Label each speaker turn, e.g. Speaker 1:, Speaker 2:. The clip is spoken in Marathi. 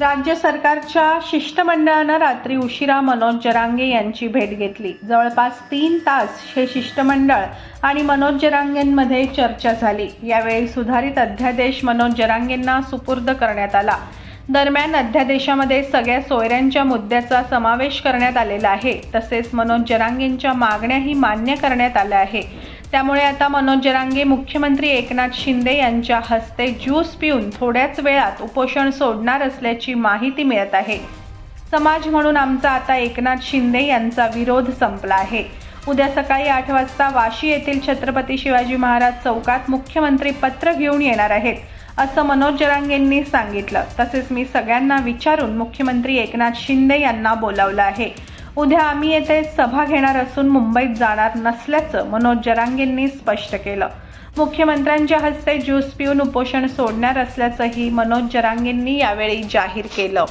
Speaker 1: राज्य सरकारच्या शिष्टमंडळानं रात्री उशिरा मनोज जरांगे यांची भेट घेतली. जवळपास तीन तास हे शिष्टमंडळ आणि मनोज जरांगेंमध्ये चर्चा झाली. यावेळी सुधारित अध्यादेश मनोज जरांगेंना सुपूर्द करण्यात आला. दरम्यान अध्यादेशामध्ये सगळ्या सोयऱ्यांच्या मुद्द्याचा समावेश करण्यात आलेला आहे. तसेच मनोज जरांगेंच्या मागण्याही मान्य करण्यात आल्या आहे त्यामुळे आता मनोज जरांगे मुख्यमंत्री एकनाथ शिंदे यांच्या हस्ते ज्यूस पिऊन थोड्याच वेळात उपोषण सोडणार असल्याची माहिती मिळत आहे. समाज म्हणून आमचा आता एकनाथ शिंदे यांचा विरोध संपला आहे. उद्या सकाळी आठ वाजता वाशी येथील छत्रपती शिवाजी महाराज चौकात मुख्यमंत्री पत्र घेऊन येणार आहेत असं मनोज जरांगेंनी सांगितलं. तसेच मी सगळ्यांना विचारून मुख्यमंत्री एकनाथ शिंदे यांना बोलावलं आहे. उद्या आम्ही येथे सभा घेणार असून मुंबईत जाणार नसल्याचं मनोज जरांगेंनी स्पष्ट केलं. मुख्यमंत्र्यांच्या हस्ते ज्यूस पिऊन उपोषण सोडणार असल्याचंही मनोज जरांगेंनी यावेळी जाहीर केलं.